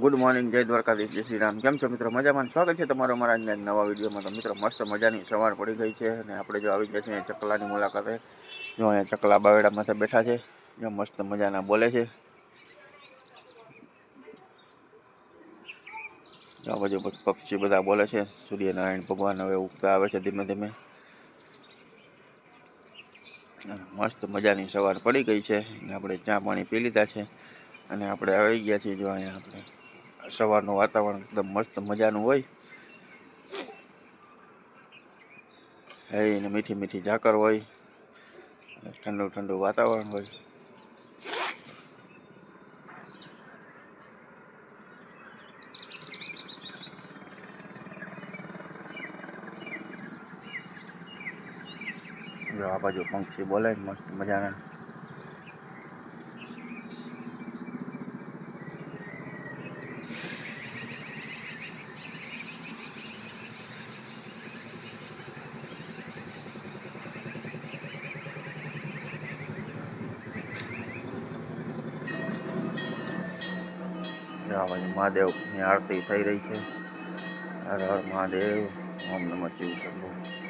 Good morning જય દ્વારકાધીશ, જય શ્રી રામ. કેમ છો મિત્રો? મજામાં? સ્વાગત છે તમારો અમારા આજના નવા વિડીયોમાં. તો મિત્રો, મસ્ત મજાની સવાર પડી ગઈ છે અને આપણે જો આવી ગયા છીએ ચકલાની મુલાકાતે. જો અહીંયા ચકલા બાવેડા માથે બેઠા છે. જો મસ્ત મજાના બોલે છે. આ બાજુ પક્ષી બધા બોલે છે. સૂર્યનારાયણ ભગવાન હવે ઉગતા આવે છે ધીમે ધીમે. મસ્ત મજાની સવાર પડી ગઈ છે. આપણે ચા પાણી પી લીધા છે. અને આપણે આવી ગયા છીએ જો અહીંયા આપણે. સવારનું વાતાવરણ એકદમ મસ્ત મજાનું હોય. હે ને મીઠી મીઠી ઝાકર હોય. ઠંડુ ઠંડુ વાતાવરણ હોય. આ બાજુ પંક્ષી બોલે મસ્ત મજાના જો આ મહાદેવની આરતી થઈ રહી છે. હર હર મહાદેવ. ઓમ નમઃ શિવ શંભુ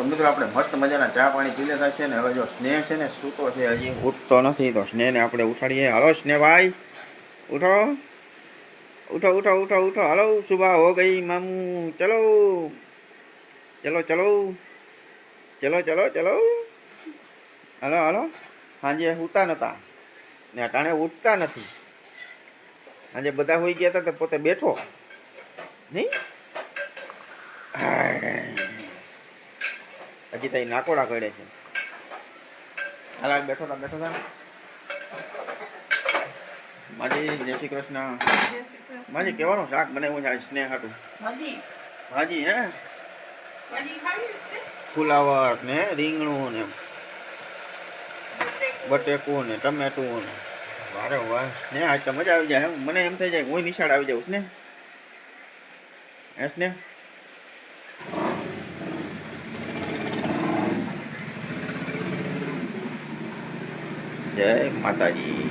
તો આપણે મસ્ત મજાના ચા પાણી પી લેતા છે ને હવે જો સ્નેહ છે ને સૂતો છે હજી. ઉઠતો નથી તો સ્નેહને આપણે ઉઠાડીએ. હાલો સ્નેહભાઈ, ઉઠો. ઉઠો ઉઠો ઉઠો ઉઠો. હાલો સુબહ હો ગઈ મામુ. ચલો. ચલો ચલો. ચલો ચલો ચલો. હાલો હાલો. સાંજે ઉઠતા નહોતા ને અટાણે ઉઠતા નથી. આજે બધા હોઈ ગયા હતા તો પોતે બેઠો. નહીં? હજી તઈ નાકોડા કરે છે. હાલ બેઠો તા બેઠો તા. માજી જય શ્રી કૃષ્ણ. માજી કેવાનું શાક બનાવ્યું છે સ્નેહ હાટું? ભાજી હે? ફુલાવર ને રીંગણું ને બટેકું ને ટમેટું ને. વારે વાહ સ્નેહ આજ તો મજા આવી જાય. મને એમ થઈ જાય હું નિશાળ આવી જાઉં. સ્નેહ? હે સ્નેહ? જય માતાજી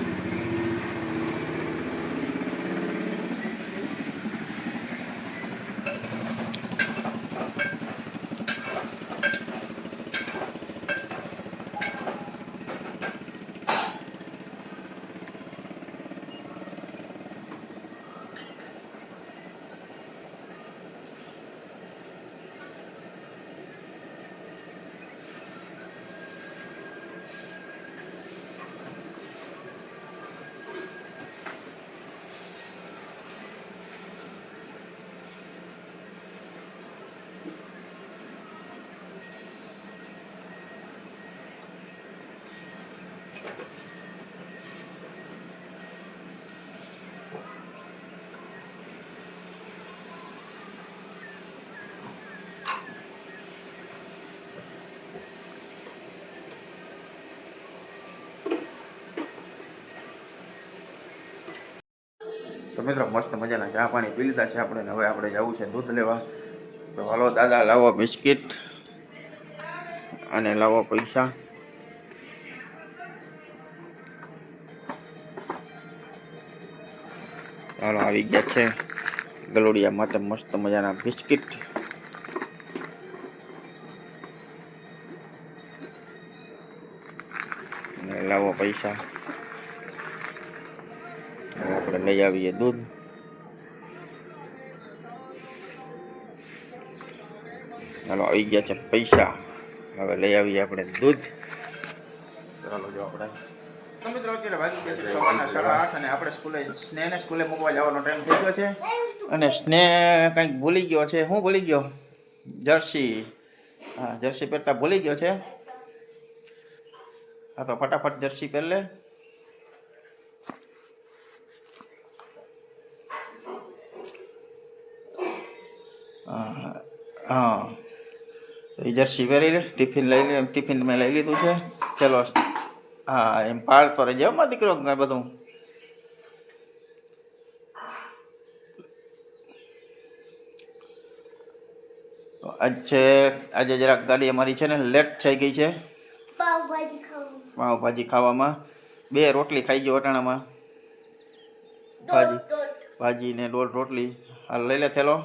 તો મિત્રો, મસ્ત મજાના ચા પાણી પી લીધા છે આપણે હવે આપણે જવું છે દૂધ લેવા. તો હાલો દાદા, લાવો બિસ્કિટ અને લાવો પૈસા. હાલો, આવી ગયા છે ગલોડિયા માટે મસ્ત મજાના બિસ્કિટ. લાવો પૈસા. લઈ આવીએ દૂધ ચાલો આવી ગયા છે પૈસા હવે લઈ આવીએ આપણે દૂધ ચાલો જો આપણે તો મિત્રો અત્યારે વાગી ગયા છે સવારના અને આપણે સ્કૂલે સ્નેહને સ્કૂલે મૂકવા જવાનો ટાઈમ થઈ ગયો છે અને સ્નેહ કંઈક ભૂલી ગયો છે. શું ભૂલી ગયો? જર્સી. હા, જર્સી પહેરતા ભૂલી ગયો છે. હા, તો ફટાફટ જર્સી પહેર લે હા હા એ જર્સી પહેરી ટિફિન લઈ લે ટિફિન મેં લઈ લીધું છે. ચલો હા એમ પાડતો રહેજે મારો દીકરો બધું. આજે આજે જરાક ગાડી અમારી છે ને લેટ થઈ ગઈ છે. પાવભાજી ખાવામાં. બે રોટલી ખાઈ ગયો વટાણામાં ભાજી. ભાજી ને દોઢ રોટલી. હાલ લઈ લે થેલો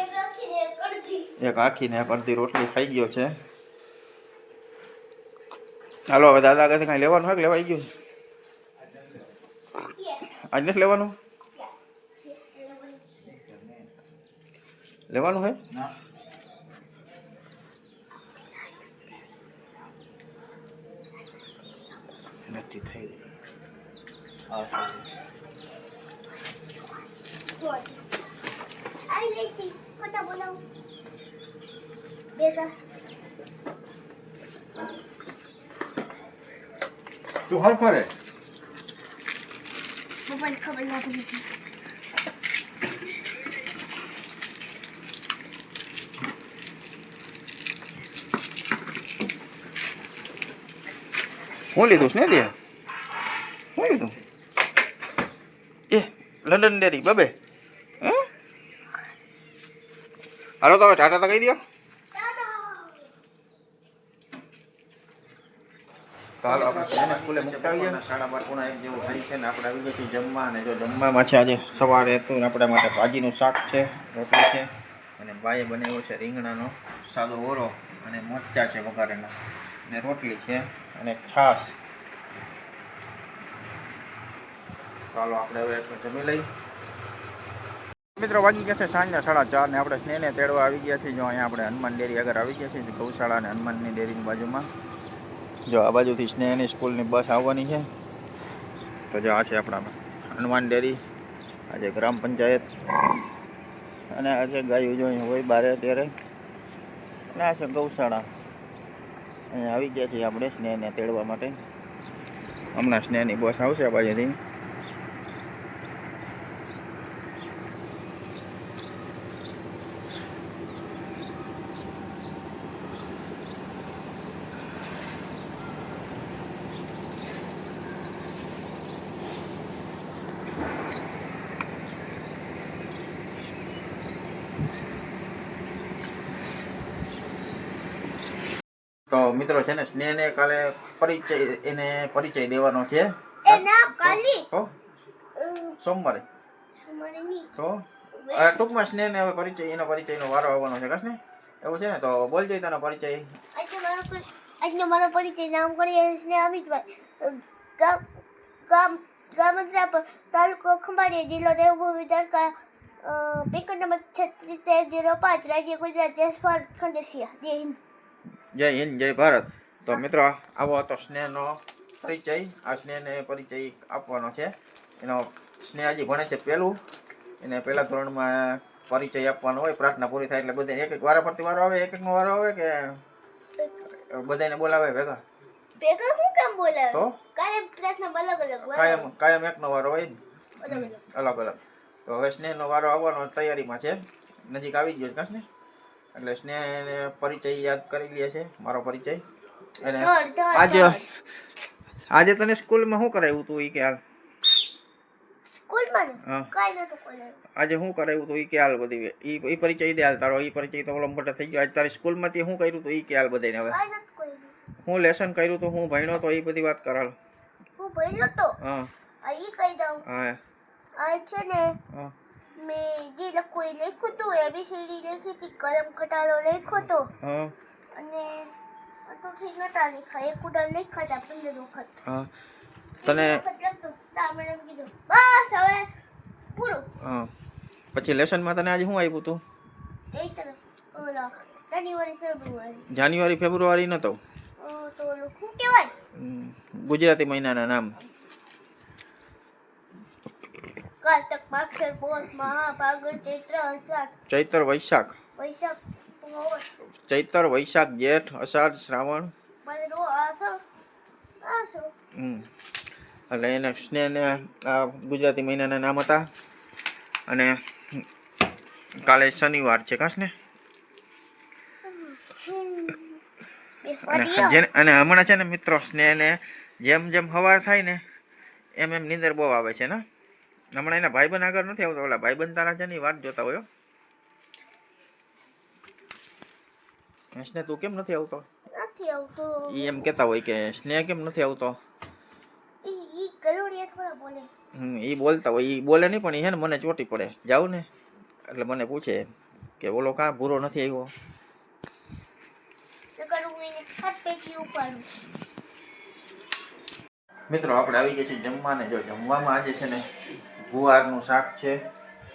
એક રાખીને એક અડધી એક આખીને અડધી રોટલી ખાઈ ગયો છે. હાલો હવે દાદા આગળથી કાંઈ લેવાનું હોય કે લેવાઈ ગયું આજ નથી લેવાનું? લેવાનું હોય? નથી થઈ આઈ ગઈ હતી ફટા બોલાવું બેટા તું હર ફરે. પપ્પાને ખબર ના પડી હું લીધું ને તે? શું લીધું? એ લંડન ડેરી બબે. હે? હાલો તો હવે ટાટા તો કહી દો ચાલો આપણે એને સ્કૂલે મૂકતા આવીએ સાડા બાર પૂણા એક જેવું થઈ છે ને આપણે આવી ગઈ છીએ જમવા અને જો જમવામાં છે આજે સવારે હતું ને આપણા માટે ભાજીનું શાક છે, રોટલી છે અને બાએ બનાવ્યો છે રીંગણાનો સાદો ઓરો અને મરચાં છે વઘારેલા અને રોટલી છે અને છાશ. ચાલો આપણે હવે જમી લઈ મિત્રો વાગી ગયા છે સાંજના સાડા ચાર ને આપણે સ્નેહને તેડવા આવી ગયા છીએ. જો અહીંયા આપણે હનુમાન ડેરી આગળ આવી ગયા છીએ, ગૌશાળા અને હનુમાનની ડેરીની બાજુમાં. જો આ બાજુથી સ્નેહની સ્કૂલની બસ આવવાની છે. તો જો આ છે આપણા હનુમાન ડેરી આજે ગ્રામ પંચાયત અને આજે ગાયું જોઈ હોય બારે અત્યારે. અને આ છે ગૌશાળા. અહીંયા આવી ગયા છીએ આપણે સ્નેહને તેડવા માટે. હમણાં સ્નેહની બસ આવશે આ બાજુથી. તો મિત્રો છે ને સ્નેહને કાલે પરિચય એને પરિચય દેવાનો છે. સોમવારે. તો? ટૂંકમાં સ્નેહને હવે પરિચય એનો પરિચયનો વારો આવવાનો છે કશને? એવું છે ને તો બોલજો તેનો પરિચય. આજનો મારો પરિચય નામ કરીએ સ્નેહ અમિતભાઈ ગામ ગામ ગામત્રાપર તાલુકો ખંભાળિયા જિલ્લો દેવભૂમિ તાલુકા પિકર નંબર છત્રીસ ચાર જીરો પાંચ રાજ્ય ગુજરાત દેશ ભારત જય હિન્દ. જય હિન્દ જય ભારત. તો મિત્રો આવો હતો સ્નેહનો પરિચય. આ સ્નેહને પરિચય આપવાનો છે. એનો સ્નેહ હજી ભણે છે પહેલું. એને પહેલા ધોરણમાં પરિચય આપવાનો હોય પ્રાર્થના પૂરી થાય એટલે બધા એક એક વારા ફરતી વારો આવે એક એકનો વારો આવે કે બધાને બોલાવે ભેગા? ભેગા હું કેમ બોલાવે? તો? કાયમ પ્રાર્થના અલગ અલગ. કાયમ કાયમ એકનો વારો હોય અલગ અલગ તો હવે સ્નેહનો વારો આવવાનો તૈયારીમાં છે. નજીક આવી ગયો છે ને એટલે સ્નેહ પરિચય યાદ કરી લે છે મારો પરિચય. અને આજે આજે તને સ્કૂલમાં શું કરાવ્યું તું એ કે હાલ. આજે શું કરાવ્યું તું એ કે હાલ બધી ઈ પરિચય દે હાલ તારો એ પરિચય તો ઓલો થઈ ગયો. આજ તારી સ્કૂલમાંથી શું કર્યું તું એ કે હાલ બધાને હવે. હું લેસન કર્યું. તો હું ભણ્યો તો એ બધી વાત કરાલ હું ભણ્યો તો? હા. આ ઈ કહી દઉં. હા. આ છે ને હા. મેં જે લખો એ લખ્યું હતું એબીસીડી લખી હતી કલમ ઘટાડો લખ્યો હતો અને અને ઠીક નતા લખ્યા એક ઉડાન લખ્યા હતા પંદર વખત. હા. તને એક વખત લખતો તા મેં એમ કીધું બસ હવે પૂરું. હા. પછી લેસનમાં તને આજે શું આવ્યું હતું એ તરફ ઓલા જાન્યુઆરી ફેબ્રુઆરી. જાન્યુઆરી ફેબ્રુઆરી નતો? તો શું કહેવાય? ગુજરાતી મહિનાના નામ. કારતક માક્ષર પોષ મહા ચૈત્ર અષાઢ. ચૈત્ર વૈશાખ. વૈશાખ ચૈત્ર વૈશાખ જેઠ અષાઢ શ્રાવણ. એટલે એને સ્નેહને આ ગુજરાતી મહિનાના નામ હતા. અને કાલે શનિવાર છે કાશ ને અને અને હમણાં છે ને મિત્રો સ્નેહને જેમ જેમ હવાર થાય ને એમ એમ નીંદર બહુ આવે છે ને? હમણાં એના ભાઈબંધ આગળ નથી આવતો. ઓલા ભાઈબંધ તારા છે ને વાત જોતા હોય સ્નેહ તું કેમ નથી આવતો? નથી આવતો. એમ કહેતા હોય કે સ્નેહ કેમ નથી આવતો? ઈ ઈ થોડા બોલે. હમ એ બોલતા હોય. એ બોલે નહીં પણ એ છે ને મને ચોટી પડે. જાઉં ને? એટલે મને પૂછે કે ઓલો કા ભૂરો નથી આવ્યો? હું મિત્રો આપણે આવી ગયા છીએ જમવાને. જો જમવામાં આજે છે ને ગુવારનું શાક છે.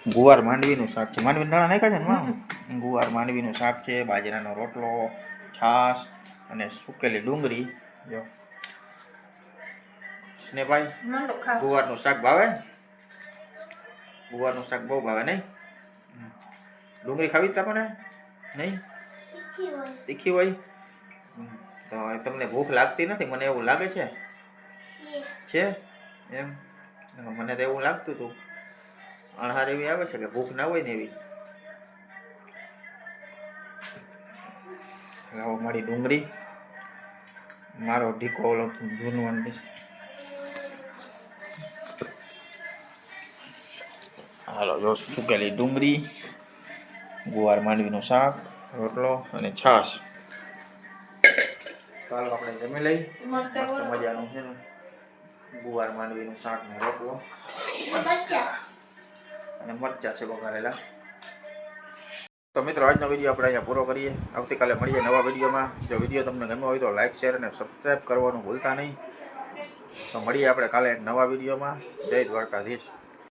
ગુવાર માંડવીનું શાક છે. માંડવી દાણા નાખ્યા છે ને ગુવાર માંડવીનું શાક છે બાજરાનો રોટલો છાશ અને સુકેલી ડુંગળી. જો. ને ભાઈ ગુવારનું શાક ભાવે? ગુવારનું શાક બહુ ભાવે નહીં? ડુંગળી ખાવી તમને નહીં? તીખી હોય. તો તમને ભૂખ લાગતી નથી મને એવું લાગે છે. છે? એમ? મને તો એવું લાગતું હતું. અણહાર એવી આવે છે કે ભૂખ ના હોય ને એવી. આવો મારી ડુંગળી. મારો ઢીકો ઓલો જૂનું અંડે હાલો જો સુકેલી ડુંગળી ગુવાર માંડવીનું શાક રોટલો અને છાશ. ચાલો આપણે જમી લઈ મસ્ત મજાનું છે ને. ગુવાર માંડવીનું શાક ને રોટલો. અને મરચા. છે વઘારેલા તો મિત્રો આજનો વીડિયો આપણે અહીંયા પૂરો કરીએ. આવતીકાલે મળીએ નવા વિડીયોમાં જો વીડિયો તમને ગમ્યો હોય તો લાઇક શેર અને સબસ્ક્રાઈબ કરવાનું ભૂલતા નહીં. તો મળીએ આપણે કાલે એક નવા વિડીયોમાં જય દ્વારકાધીશ.